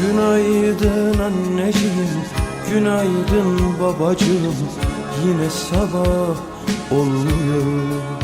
Günaydın anneciğim, günaydın babacığım. Yine sabah oluyor